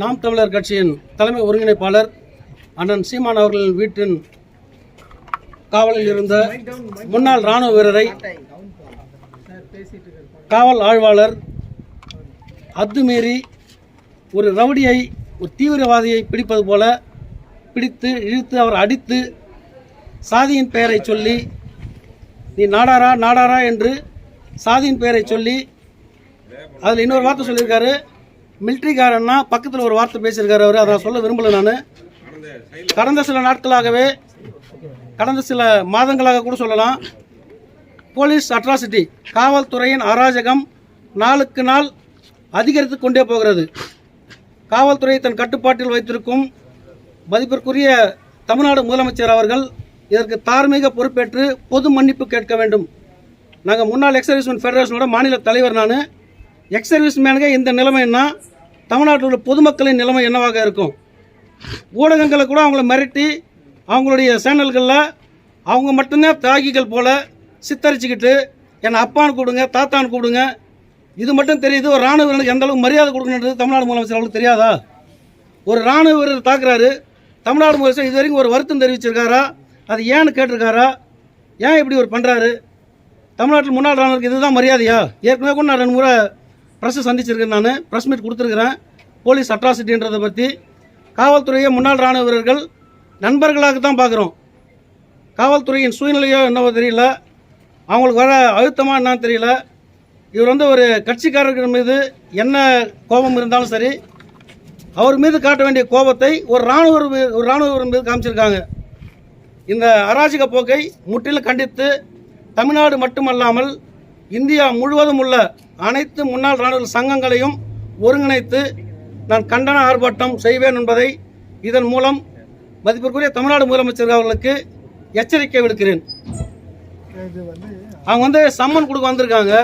நாம் தமிழர் கட்சியின் தலைமை ஒருங்கிணைப்பாளர் அண்ணன் சீமான் அவர்களின் வீட்டின் காவலில் இருந்த முன்னாள் இராணுவ வீரரை காவல் ஆய்வாளர் அத்துமீறி ஒரு ரவுடியை ஒரு தீவிரவாதியை பிடிப்பது போல பிடித்து இழுத்து அவர் அடித்து சாதியின் பெயரை சொல்லி நீ நாடாரா நாடாரா என்று சாதியின் பெயரை சொல்லி அதில் இன்னொரு வார்த்தை சொல்லியிருக்காரு. மிலிட்ரிக்காரன்னா பக்கத்தில் ஒரு வார்த்தை பேசியிருக்காரு அவர். அதை நான் சொல்ல விரும்பலை நான். கடந்த சில நாட்களாகவே கடந்த சில மாதங்களாக கூட சொல்லலாம் போலீஸ் அட்ராசிட்டி காவல்துறையின் அராஜகம் நாளுக்கு நாள் அதிகரித்து கொண்டே போகிறது. காவல்துறை தன் கட்டுப்பாட்டில் வைத்திருக்கும் மதிப்பிற்குரிய தமிழ்நாடு முதலமைச்சர் அவர்கள் இதற்கு தார்மீக பொறுப்பேற்று பொது மன்னிப்பு கேட்க வேண்டும். நாங்கள் முன்னாள் எக்ஸ் சர்வீஸ்மேன் ஃபெடரேஷனோட மாநில தலைவர் நான். எக்ஸ் சர்வீஸ்மேனுக்கு இந்த நிலைமைன்னா தமிழ்நாட்டில் உள்ள பொதுமக்களின் நிலைமை என்னவாக இருக்கும்? ஊடகங்களை கூட அவங்கள மிரட்டி அவங்களுடைய சேனல்களில் அவங்க மட்டும்தான் தியாகிகள் போல் சித்தரிச்சுக்கிட்டு என்னை அப்பான்னு கூடுங்க தாத்தான்னு கூடுங்க இது மட்டும் தெரியுது ஒரு ராணுவ வீரனுக்கு எந்த அளவுக்கு மரியாதை கொடுக்கணுன்றது தமிழ்நாடு முதலமைச்சர் அவங்களுக்கு தெரியாதா? ஒரு ராணுவ வீரர் தாக்குறாரு. தமிழ்நாடு முதலமைச்சர் இது வரைக்கும் ஒரு வருத்தம் தெரிவிச்சிருக்காரா? அது ஏன்னு கேட்டிருக்காரா? ஏன் இப்படி ஒரு பண்ணுறாரு தமிழ்நாட்டில் முன்னாள் ராணுவருக்கு இதுதான் மரியாதையா? ஏற்கனவே கூட நான் ரெண்டு முறை ப்ரெஸ்ஸை சந்திச்சிருக்கேன் நான். ப்ரெஸ் மீட் கொடுத்துருக்குறேன். போலீஸ் அட்ராசிட்டின்றதை பற்றி காவல்துறையை முன்னாள் ராணுவ வீரர்கள் நண்பர்களாக தான் பார்க்குறோம். காவல்துறையின் சூழ்நிலையோ என்னவோ தெரியல. அவங்களுக்கு வர அழுத்தமாக என்னன்னு தெரியல. இவர் வந்து ஒரு கட்சிக்காரர்கள் மீது என்ன கோபம் இருந்தாலும் சரி அவர் மீது காட்ட வேண்டிய கோபத்தை ஒரு இராணுவ ஒரு இராணுவ மீது காமிச்சிருக்காங்க. இந்த அராஜக போக்கை முற்றிலும் கண்டித்து தமிழ்நாடு மட்டுமல்லாமல் இந்தியா முழுவதும் உள்ள அனைத்து முன்னாள் இராணுவ சங்கங்களையும் ஒருங்கிணைத்து நான் கண்டன ஆர்ப்பாட்டம் செய்வேன் என்பதை இதன் மூலம் மதிப்பிற்குரிய தமிழ்நாடு முதலமைச்சர் அவர்களுக்கு எச்சரிக்கை விடுக்கிறேன். அவங்க வந்து சம்மன் கொடுக்க வந்திருக்காங்க.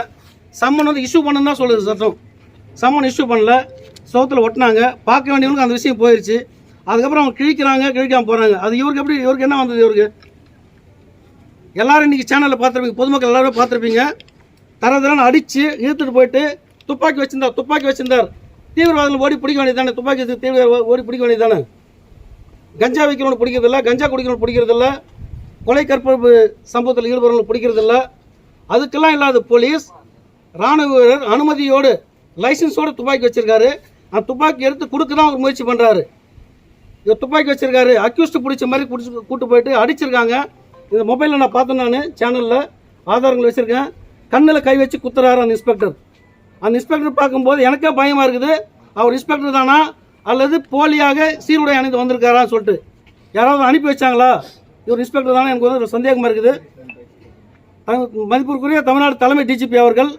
சம்மன் வந்து இஷ்யூ பண்ணுன்னு தான் சொல்லுது சட்டம். சம்மன் இஷ்யூ பண்ணல. சோத்தில் ஒட்டினாங்க. பார்க்க வேண்டியவங்களுக்கு அந்த விஷயம் போயிடுச்சு அதுக்கப்புறம் அவங்க கிழிக்கிறாங்க கிழிக்காமல் போகிறாங்க அது இவருக்கு எப்படி இவருக்கு என்ன வந்தது இவருக்கு? எல்லாரும் இன்றைக்கி சேனலில் பார்த்துருப்பீங்க. பொதுமக்கள் எல்லாருமே பார்த்துருப்பீங்க. தர அடித்து இழுத்துட்டு போயிட்டு துப்பாக்கி வச்சிருந்தார் துப்பாக்கி வச்சிருந்தார். தீவிரவாதிகள் ஓடி பிடிக்க வேண்டியது தானே துப்பாக்கி வச்சு தீவிர ஓடி பிடிக்க வேண்டியது தானே கஞ்சா வைக்கிறவங்க பிடிக்கிறதில்ல கஞ்சா குடிக்கிறவங்க பிடிக்கிறதில்ல கொலை கற்பழிப்பு சம்பவத்தில் ஈடுபடுறவங்க பிடிக்கிறதில்ல. அதுக்கெல்லாம் இல்லாத போலீஸ் ராணுவ வீரர் அனுமதியோடு லைசன்ஸோடு துப்பாக்கி வச்சுருக்காரு. அந்த துப்பாக்கி எடுத்து கொடுக்க தான் அவர் முயற்சி பண்ணுறாரு இவர் துப்பாக்கி வச்சுருக்காரு. அக்யூஸ்ட் பிடிச்ச மாதிரி பிடிச்சி கூட்டு போயிட்டு அடிச்சிருக்காங்க. இந்த மொபைலில் நான் பார்த்தேன் நான் சேனலில். ஆதாரங்கள் வச்சுருக்கேன். கண்ணில் கை வச்சு குத்துறாரு அந்த இன்ஸ்பெக்டர். அந்த இன்ஸ்பெக்டர் பார்க்கும்போது எனக்கே பயமாக இருக்குது. அவர் இன்ஸ்பெக்டர் தானா? அல்லது போலியாக சீருடை அணிந்து வந்திருக்காரான்னு சொல்லிட்டு. யாராவது அனுப்பி வச்சாங்களா? இவர் இன்ஸ்பெக்டர் தானே? எனக்கு வந்து ஒரு சந்தேகமாக இருக்குது. அது மதிப்பிற்குரிய தமிழ்நாடு தலைமை டிஜிபி அவர்கள்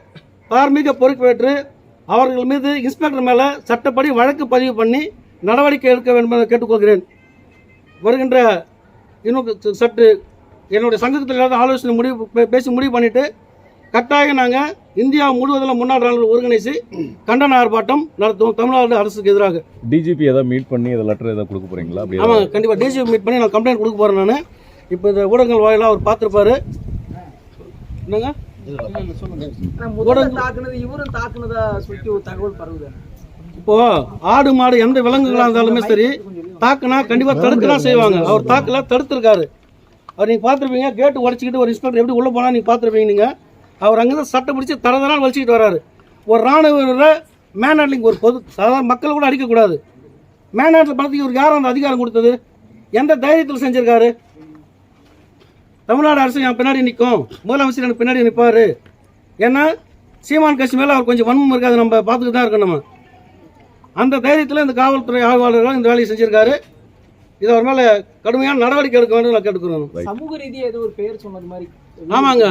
தார்மீக பொறுப்பேற்று அவர்கள் மீது இன்ஸ்பெக்டர் மேலே சட்டப்படி வழக்கு பதிவு பண்ணி நடவடிக்கை எடுக்க வேண்டும் என கேட்டுக்கொள்கிறேன். வருகின்ற இன்னும் சற்று என்னுடைய சங்கத்தில் ஆலோசனை முடிவு பேசி முடிவு பண்ணிவிட்டு கட்டாயம் நாங்கள் இந்தியா முழுவதில் முன்னாள் ஒருங்கிணைச்சு கண்டன ஆர்ப்பாட்டம் நடத்துவோம். தமிழ்நாடு அரசுக்கு எதிராக. டிஜிபி ஏதாவது மீட் பண்ணி அதை லெட்டர் ஏதாவது கொடுக்க போறீங்களா? அப்படி ஆமாம் கண்டிப்பாக டிஜிபி மீட் பண்ணி நான் கம்ப்ளைண்ட் கொடுக்க போகிறேன் நான். இப்போ இந்த ஊடகங்கள் வாயிலாக அவர் பார்த்துருப்பாரு. என்னங்க? இவரும் தாக்குனதா சொல்லிட்டு ஒரு தகவல் பரவுது இப்போ ஆடு மாடு எந்த விலங்குகளாக இருந்தாலுமே சரி தாக்குனா கண்டிப்பாக தடுக்க தான் செய்வாங்க. அவர் தாக்கல தடுத்திருக்காரு. அவர் நீங்கள் பார்த்துருப்பீங்க கேட்டு உடச்சிக்கிட்டு ஒரு இன்ஸ்பெக்டர் எப்படி உள்ளே போனால் நீங்கள் பார்த்துருப்பீங்க நீங்கள் அவர் அங்கேருந்து சட்டை பிடிச்சி தரதெல்லாம் வலிச்சிக்கிட்டு வராரு. ஒரு ராணுவ மேன் ஹேண்ட்லிங் ஒரு பொது சாதாரண மக்கள் கூட அடிக்கக்கூடாது மேன் ஹேண்டில் பணத்துக்கு இவருக்கு யார் அந்த அதிகாரம் கொடுத்தது? எந்த தைரியத்தில் செஞ்சிருக்காரு? தமிழ்நாடு அரசு என் பின்னாடி நிற்கும் முதலமைச்சர் எனக்கு பின்னாடி நிற்பார் ஏன்னா சீமான் கட்சி மேலே அவர் கொஞ்சம் வன்மம் இருக்காது. நம்ம பார்த்துக்கிட்டு தான் இருக்கோம் நம்ம. அந்த தைரியத்தில் இந்த காவல்துறை ஆய்வாளர்கள் இந்த வேலையை செஞ்சிருக்காரு. இது அவர் மேலே கடுமையான நடவடிக்கை எடுக்க வேண்டும் நான் கேட்டுக்கிறோம் சமூக ரீதியா ஏதோ ஒரு பெயர் சொன்னது மாதிரி ஆமாங்க.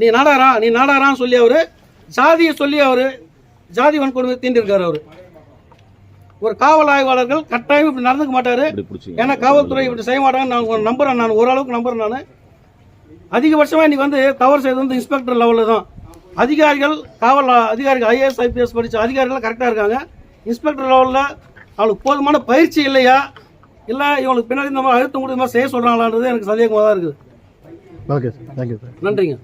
நீ நாடாரா நீ நாடாரான்னு சொல்லி அவர் ஜாதியை சொல்லி அவர் ஜாதி வன்கொடுமை தீண்டிருக்காரு அவர். ஒரு காவல் ஆய்வாளர்கள் கட்டாயம் இப்படி நடந்துக்க மாட்டாரு. ஏன்னா காவல்துறை இப்படி செய்ய மாட்டாங்கன்னு நான் நம்புறேன் நான் ஓரளவுக்கு நம்புறேன் நான். அதிகபட்சமாக இன்னைக்கு வந்து தவறு செய்தது வந்து இன்ஸ்பெக்டர் லெவலில் தான். அதிகாரிகள் காவல் அதிகாரிகள் ஐஏஎஸ் ஐபிஎஸ் படித்த அதிகாரிகள் கரெக்டாக இருக்காங்க. இன்ஸ்பெக்டர் லெவலில் அவங்களுக்கு போதுமான பயிற்சி இல்லையா? இல்லை இவங்களுக்கு பின்னாடி இந்த மாதிரி அழுத்தம் கொடுத்த மாதிரி செய்ய சொல்கிறாங்களான்றது எனக்கு சந்தேகமாக தான் இருக்குது. ஓகே சார் தேங்க்யூ சார் நன்றிங்க.